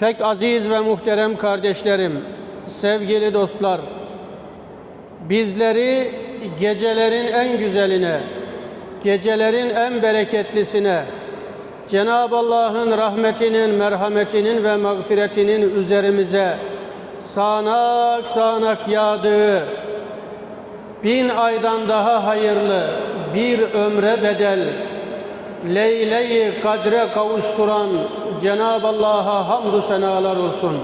Pek aziz ve muhterem kardeşlerim, sevgili dostlar, bizleri gecelerin en güzeline, gecelerin en bereketlisine, Cenab-ı Allah'ın rahmetinin, merhametinin ve mağfiretinin üzerimize sağanak sağanak yağdığı, bin aydan daha hayırlı bir ömre bedel, Leyle-i Kadre kavuşturan Cenab-ı Allah'a hamdü senalar olsun.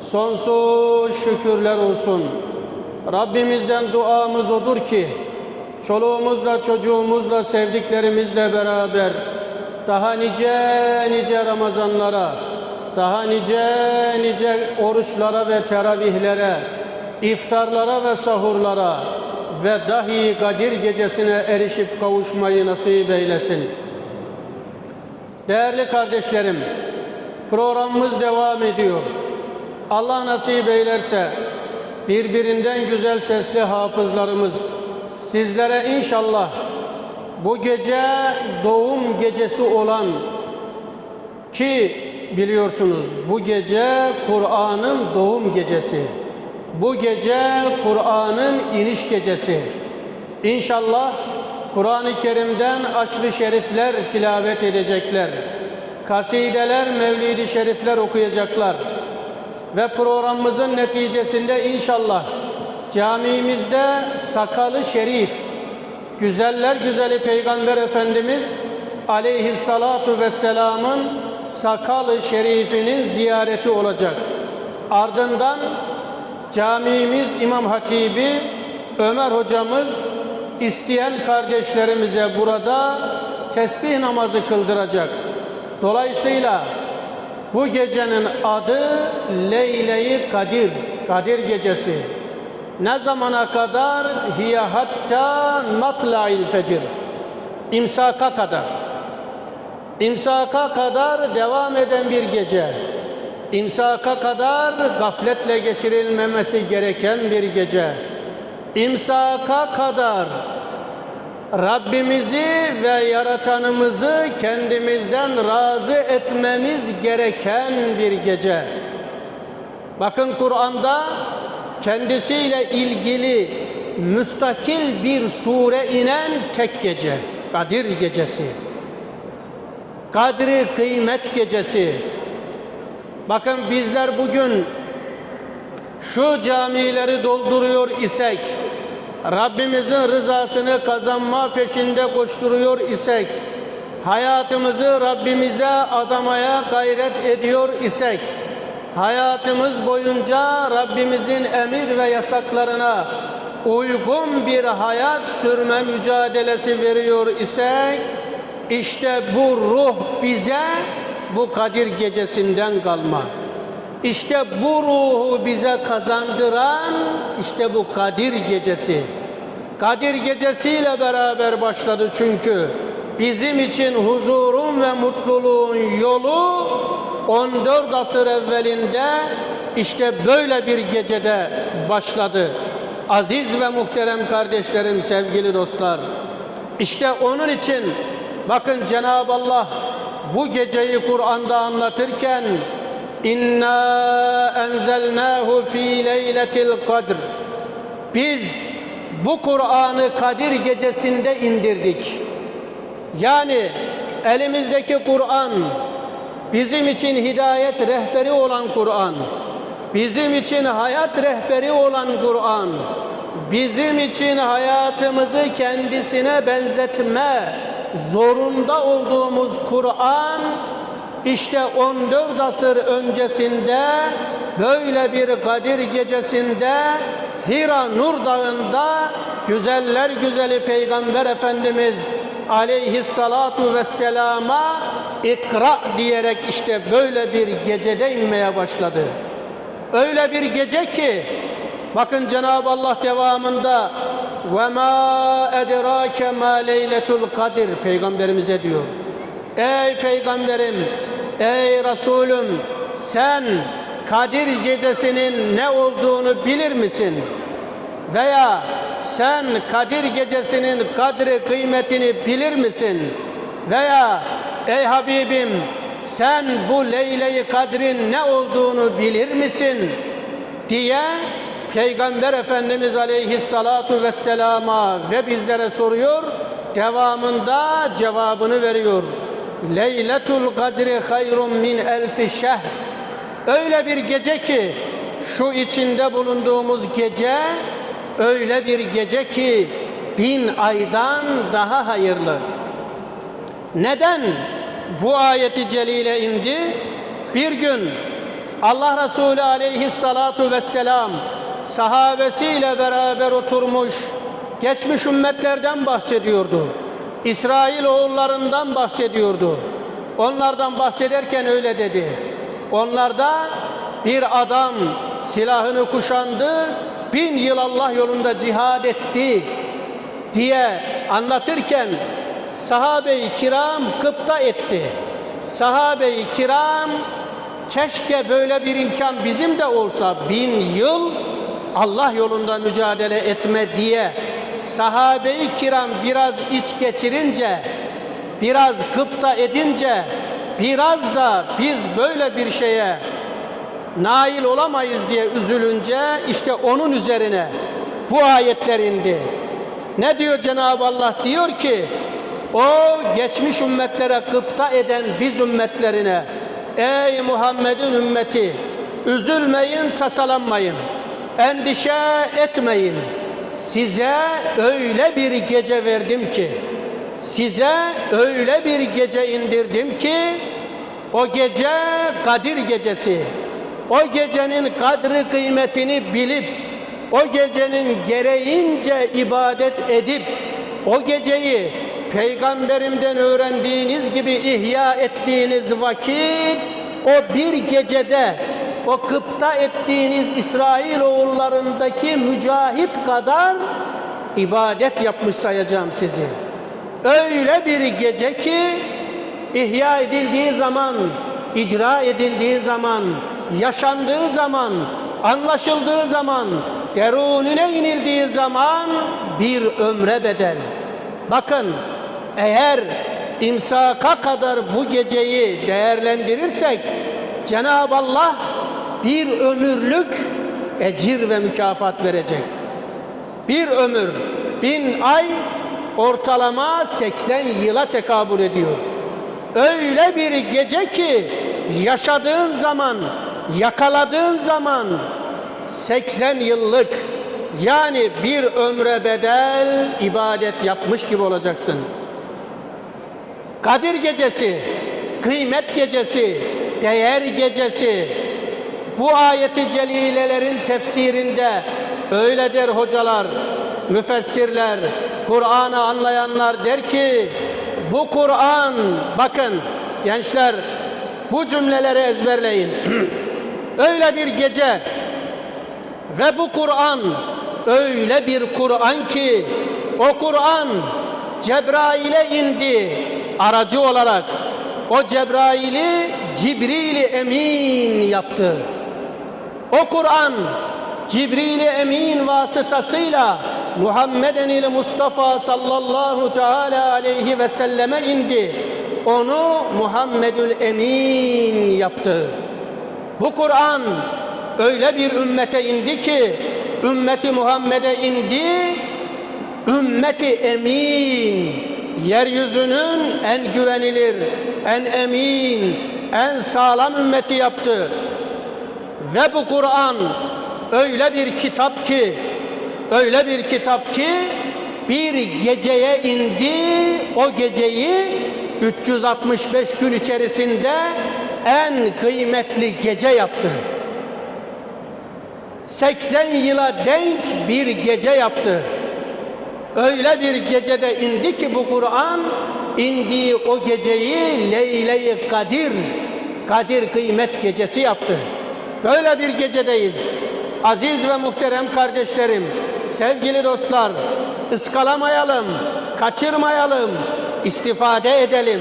Sonsuz şükürler olsun. Rabbimizden duamız odur ki, çoluğumuzla, çocuğumuzla, sevdiklerimizle beraber daha nice nice Ramazanlara, daha nice nice oruçlara ve teravihlere, iftarlara ve sahurlara ve dahi Kadir gecesine erişip kavuşmayı nasip eylesin. Değerli kardeşlerim, programımız devam ediyor. Allah nasip eylerse birbirinden güzel sesli hafızlarımız sizlere inşallah bu gece doğum gecesi olan ki biliyorsunuz bu gece Kur'an'ın doğum gecesi. Bu gece Kur'an'ın iniş gecesi. İnşallah Kur'an-ı Kerim'den aşrı şerifler tilavet edecekler. Kasideler, mevlidi şerifler okuyacaklar. Ve programımızın neticesinde inşallah camimizde sakalı şerif, güzeller güzeli Peygamber Efendimiz aleyhissalatu vesselamın sakalı şerifinin ziyareti olacak. Ardından camimiz İmam Hatibi Ömer hocamız isteyen kardeşlerimize burada tesbih namazı kıldıracak. Dolayısıyla bu gecenin adı Leyle-i Kadir, Kadir gecesi. Ne zamana kadar? Hiye hatta matla'il fecir. İmsaka kadar. İmsaka kadar devam eden bir gece. İmsaka kadar gafletle geçirilmemesi gereken bir gece. İmsaka kadar Rabbimizi ve yaratanımızı kendimizden razı etmemiz gereken bir gece. Bakın Kur'an'da kendisiyle ilgili müstakil bir sure inen tek gece. Kadir gecesi. Kadri kıymet gecesi. Bakın bizler bugün şu camileri dolduruyor isek, Rabbimizin rızasını kazanma peşinde koşturuyor isek, hayatımızı Rabbimize adamaya gayret ediyor isek, hayatımız boyunca Rabbimizin emir ve yasaklarına uygun bir hayat sürme mücadelesi veriyor isek, işte bu ruh bize bu Kadir gecesinden kalma. İşte bu ruhu bize kazandıran işte bu Kadir gecesi. Kadir gecesiyle beraber başladı çünkü bizim için huzurun ve mutluluğun yolu 14 asır evvelinde işte böyle bir gecede başladı. Aziz ve muhterem kardeşlerim, sevgili dostlar. İşte onun için bakın Cenab-ı Allah bu geceyi Kur'an'da anlatırken İnna enzelnahu fi leyletil kadr. Biz bu Kur'an'ı Kadir gecesinde indirdik. Yani elimizdeki Kur'an bizim için hidayet rehberi olan Kur'an, bizim için hayat rehberi olan Kur'an, bizim için hayatımızı kendisine benzetme zorunda olduğumuz Kur'an işte 14 asır öncesinde böyle bir Kadir gecesinde Hira Nur Dağı'nda güzeller güzeli Peygamber Efendimiz aleyhissalatu vesselama ikra diyerek işte böyle bir gecede inmeye başladı. Öyle bir gece ki bakın Cenab-ı Allah devamında ve ma edrake ma leyletul kadir peygamberimize diyor. Ey peygamberim, ey Resulüm sen Kadir gecesinin ne olduğunu bilir misin? Veya sen Kadir gecesinin kadri kıymetini bilir misin? Veya ey Habibim sen bu Leyle-i Kadr'in ne olduğunu bilir misin? diye Peygamber Efendimiz Aleyhissalatu Vesselam'a ve bizlere soruyor. Devamında cevabını veriyor. Leyletul Kadri hayrun min elfi şehr. Öyle bir gece ki şu içinde bulunduğumuz gece öyle bir gece ki bin aydan daha hayırlı. Neden bu ayeti celile indi? Bir gün Allah Resulü aleyhissalatu vesselam sahabesiyle beraber oturmuş geçmiş ümmetlerden bahsediyordu. İsrail oğullarından bahsediyordu. Onlardan bahsederken öyle dedi. Onlarda bir adam silahını kuşandı, bin yıl Allah yolunda cihad etti diye anlatırken sahabe-i kiram gıpta etti. Sahabe-i kiram keşke böyle bir imkan bizim de olsa bin yıl Allah yolunda mücadele etme diye sahabe-i kiram biraz iç geçirince biraz gıpta edince biraz da biz böyle bir şeye nail olamayız diye üzülünce işte onun üzerine bu ayetler indi. Ne diyor Cenab-ı Allah? Diyor ki o geçmiş ümmetlere gıpta eden biz ümmetlerine ey Muhammed'in ümmeti üzülmeyin, tasalanmayın. Endişe etmeyin. Size öyle bir gece verdim ki size öyle bir gece indirdim ki o gece Kadir gecesi. O gecenin kadri kıymetini bilip o gecenin gereğince ibadet edip o geceyi peygamberimden öğrendiğiniz gibi ihya ettiğiniz vakit o bir gecede o kıpta ettiğiniz İsrail oğullarındaki mücahit kadar ibadet yapmış sayacağım sizi. Öyle bir gece ki ihya edildiği zaman, icra edildiği zaman, yaşandığı zaman, anlaşıldığı zaman, derunine inildiği zaman bir ömre bedel. Bakın eğer imsaka kadar bu geceyi değerlendirirsek Cenab-ı Allah bir ömürlük ecir ve mükafat verecek. Bir ömür, bin ay ortalama 80 yıla tekabül ediyor. Öyle bir gece ki yaşadığın zaman, yakaladığın zaman 80 yıllık yani bir ömre bedel ibadet yapmış gibi olacaksın. Kadir gecesi, kıymet gecesi, değer gecesi bu ayeti celilelerin tefsirinde öyle der hocalar, müfessirler, Kur'an'ı anlayanlar der ki bu Kur'an bakın gençler bu cümleleri ezberleyin. öyle bir gece ve bu Kur'an öyle bir Kur'an ki o Kur'an Cebrail'e indi aracı olarak. O Cebrail'i Cibril-i Emin yaptı. O Kur'an Cibril-i Emin vasıtasıyla Muhammeden ile Mustafa sallallahu teala aleyhi ve selleme indi. Onu Muhammedül Emin yaptı. Bu Kur'an öyle bir ümmete indi ki ümmeti Muhammed'e indi. Ümmeti emin yeryüzünün en güvenilir, en emin, en sağlam ümmeti yaptı. Ve bu Kur'an öyle bir kitap ki öyle bir kitap ki bir geceye indi. O geceyi 365 gün içerisinde en kıymetli gece yaptı. 80 yıla denk bir gece yaptı. Öyle bir gecede indi ki bu Kur'an indiği o geceyi Leyle-i Kadir, Kadir kıymet gecesi yaptı. Böyle bir gecedeyiz. Aziz ve muhterem kardeşlerim, sevgili dostlar, ıskalamayalım, kaçırmayalım, istifade edelim.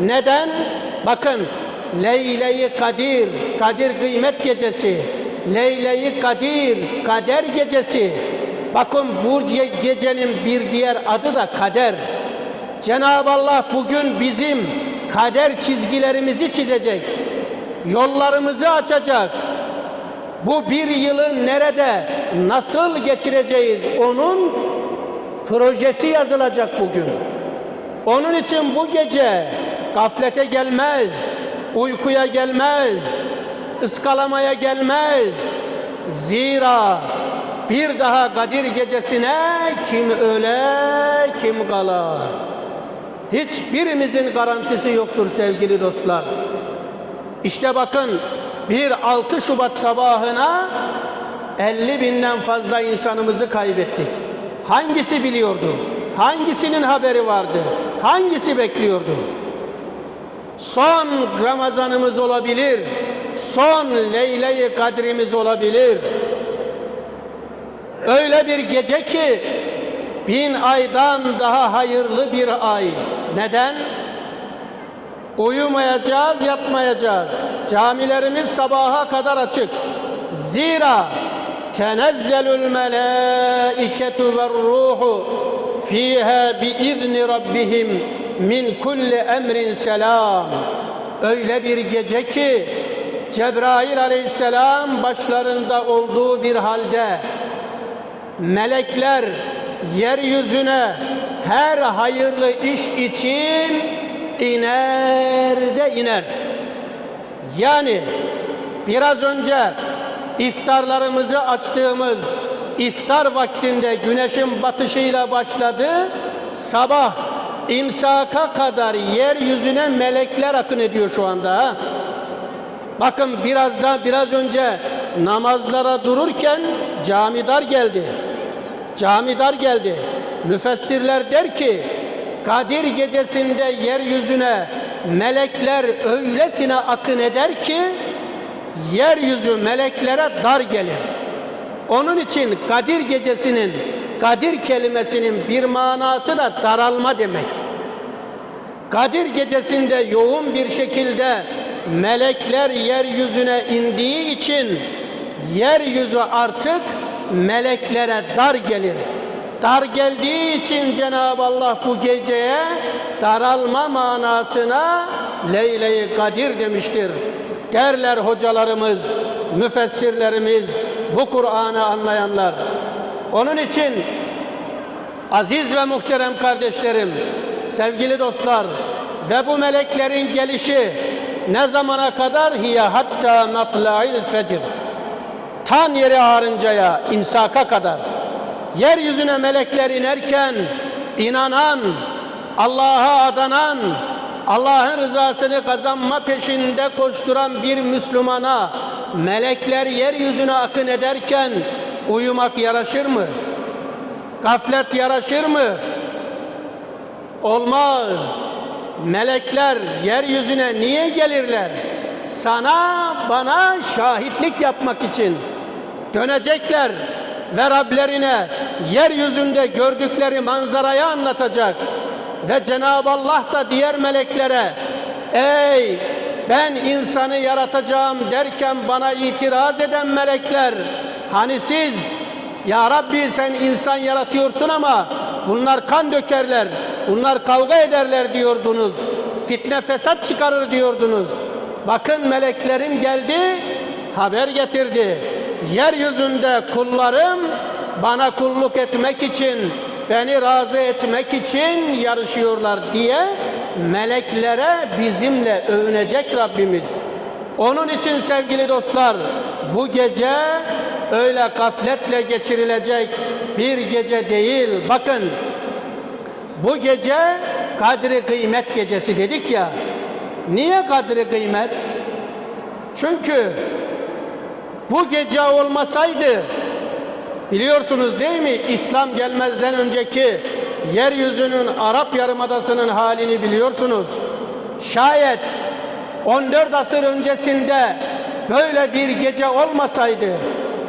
Neden? Bakın, Leyle-i Kadir, Kadir kıymet gecesi, Leyle-i Kadir, kader gecesi. Bakın bu gecenin bir diğer adı da kader. Cenab-ı Allah bugün bizim kader çizgilerimizi çizecek, yollarımızı açacak. Bu bir yılı nerede, nasıl geçireceğiz onun projesi yazılacak bugün. Onun için bu gece gaflete gelmez, uykuya gelmez, ıskalamaya gelmez. Zira bir daha Kadir gecesine kim öle kim kala. Hiçbirimizin garantisi yoktur sevgili dostlar. İşte bakın bir 6 Şubat sabahına 50 binden fazla insanımızı kaybettik. Hangisi biliyordu? Hangisinin haberi vardı? Hangisi bekliyordu? Son Ramazanımız olabilir. Son Leyle-i Kadrimiz olabilir. Öyle bir gece ki bin aydan daha hayırlı bir ay. Neden? Uyumayacağız, yatmayacağız. Camilerimiz sabaha kadar açık. Zira tenezzelül melâiketu ve ruhu fiha biizni rabbihim min kulli emrin selam. Öyle bir gece ki Cebrail aleyhisselam başlarında olduğu bir halde melekler yeryüzüne her hayırlı iş için iner de iner. Yani biraz önce iftarlarımızı açtığımız iftar vaktinde güneşin batışıyla başladı. Sabah imsaka kadar yeryüzüne melekler akın ediyor şu anda. Bakın biraz da biraz önce namazlara dururken camidar geldi. Camidar geldi. Müfessirler der ki Kadir gecesinde yeryüzüne melekler öylesine akın eder ki yeryüzü meleklere dar gelir. Onun için Kadir gecesinin Kadir kelimesinin bir manası da daralma demek. Kadir gecesinde yoğun bir şekilde melekler yeryüzüne indiği için yeryüzü artık meleklere dar gelir. Dar geldiği için Cenab-ı Allah bu geceye daralma manasına Leyle-i Kadir demiştir. Derler hocalarımız, müfessirlerimiz, bu Kur'an'ı anlayanlar. Onun için aziz ve muhterem kardeşlerim, sevgili dostlar ve bu meleklerin gelişi ne zamana kadar? Hiye hatta matla'il fecr. Tan yeri ağarıncaya, imsaka kadar. Yeryüzüne melekler inerken inanan, Allah'a adanan, Allah'ın rızasını kazanma peşinde koşturan bir Müslümana melekler yeryüzüne akın ederken uyumak yaraşır mı? Gaflet yaraşır mı? Olmaz. Melekler yeryüzüne niye gelirler? Sana, bana şahitlik yapmak için dönecekler ve Rablerine yeryüzünde gördükleri manzarayı anlatacak. Ve Cenab-ı Allah da diğer meleklere ey ben insanı yaratacağım derken bana itiraz eden melekler hani siz ya Rabbi sen insan yaratıyorsun ama bunlar kan dökerler, bunlar kavga ederler diyordunuz. Fitne fesat çıkarır diyordunuz. Bakın meleklerim geldi, haber getirdi. Yeryüzünde kullarım bana kulluk etmek için, beni razı etmek için yarışıyorlar diye meleklere bizimle övünecek Rabbimiz. Onun için sevgili dostlar bu gece öyle gafletle geçirilecek bir gece değil. Bakın bu gece kadri kıymet gecesi dedik ya. Niye kadri kıymet? Çünkü bu gece olmasaydı biliyorsunuz değil mi İslam gelmezden önceki yeryüzünün Arap Yarımadası'nın halini biliyorsunuz. Şayet 14 asır öncesinde böyle bir gece olmasaydı,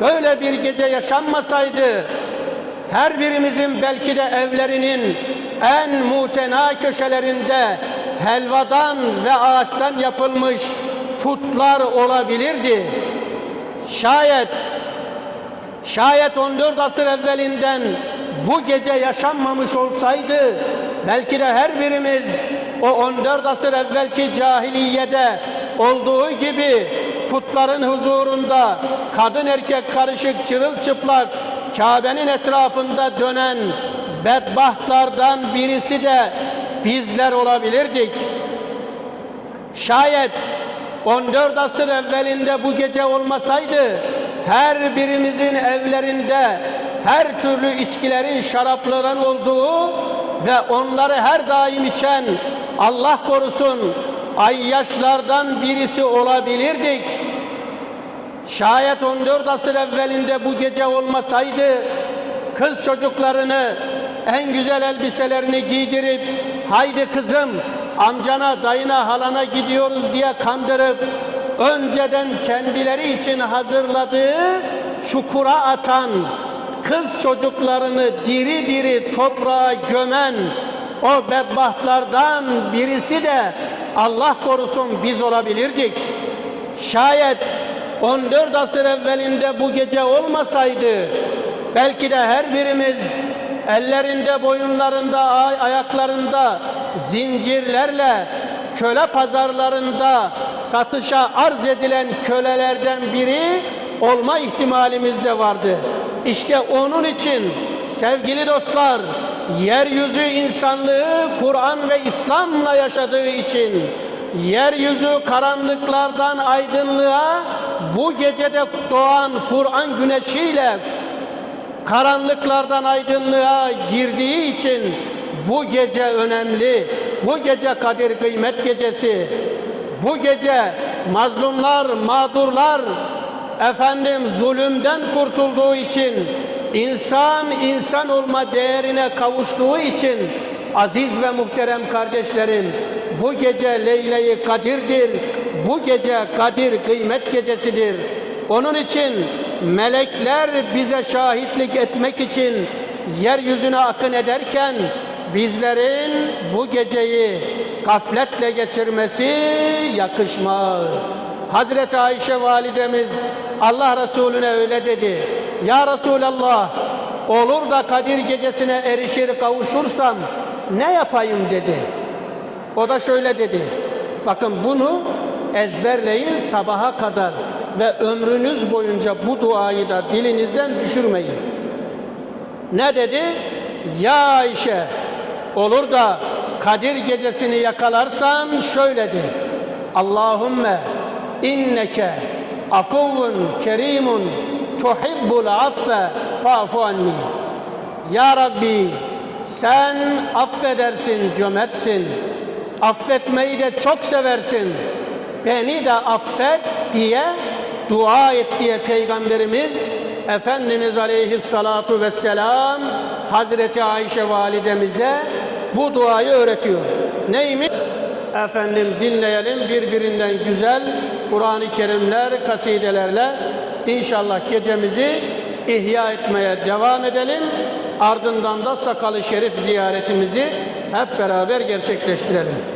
böyle bir gece yaşanmasaydı, her birimizin belki de evlerinin en mutena köşelerinde helvadan ve ağaçtan yapılmış putlar olabilirdi. Şayet şayet 14 asır evvelinden bu gece yaşanmamış olsaydı belki de her birimiz o 14 asır evvelki cahiliyede olduğu gibi putların huzurunda kadın erkek karışık çırılçıplak Kabe'nin etrafında dönen bedbahtlardan birisi de bizler olabilirdik. Şayet 14 asır evvelinde bu gece olmasaydı her birimizin evlerinde her türlü içkilerin, şarapların olduğu ve onları her daim içen Allah korusun ayyaşlardan birisi olabilirdik. Şayet 14 asır evvelinde bu gece olmasaydı kız çocuklarını en güzel elbiselerini giydirip haydi kızım amcana dayına halana gidiyoruz diye kandırıp önceden kendileri için hazırladığı çukura atan kız çocuklarını diri diri toprağa gömen o bedbahtlardan birisi de Allah korusun biz olabilirdik. Şayet 14 asır evvelinde bu gece olmasaydı belki de her birimiz ellerinde, boyunlarında, ay- ayaklarında zincirlerle köle pazarlarında satışa arz edilen kölelerden biri olma ihtimalimiz de vardı. İşte onun için sevgili dostlar, yeryüzü insanlığı Kur'an ve İslam'la yaşadığı için yeryüzü karanlıklardan aydınlığa bu gecede doğan Kur'an güneşiyle karanlıklardan aydınlığa girdiği için bu gece önemli. Bu gece Kadir Kıymet Gecesi. Bu gece mazlumlar, mağdurlar efendim zulümden kurtulduğu için insan insan olma değerine kavuştuğu için aziz ve muhterem kardeşlerim bu gece Leyle-i Kadir'dir. Bu gece Kadir Kıymet Gecesidir. Onun için melekler bize şahitlik etmek için yeryüzüne akın ederken bizlerin bu geceyi gafletle geçirmesi yakışmaz. Hazreti Ayşe validemiz Allah Resulüne öyle dedi. Ya Resulallah olur da Kadir gecesine erişir kavuşursam ne yapayım dedi. O da şöyle dedi. Bakın bunu ezberleyin sabaha kadar ve ömrünüz boyunca bu duayı da dilinizden düşürmeyin. Ne dedi? Ya Ayşe olur da Kadir gecesini yakalarsan şöyle. Allahümme inneke afuvun kerimun tuhibbul affe fa'fu anni. Ya Rabbi sen affedersin, cömertsin. Affetmeyi de çok seversin. Beni de affet diye dua et diye Peygamberimiz Efendimiz Aleyhissalatu Vesselam Hazreti Ayşe validemize bu duayı öğretiyor. Neymiş? Efendim dinleyelim birbirinden güzel Kur'an-ı Kerimler, kasidelerle inşallah gecemizi ihya etmeye devam edelim. Ardından da Sakalı Şerif ziyaretimizi hep beraber gerçekleştirelim.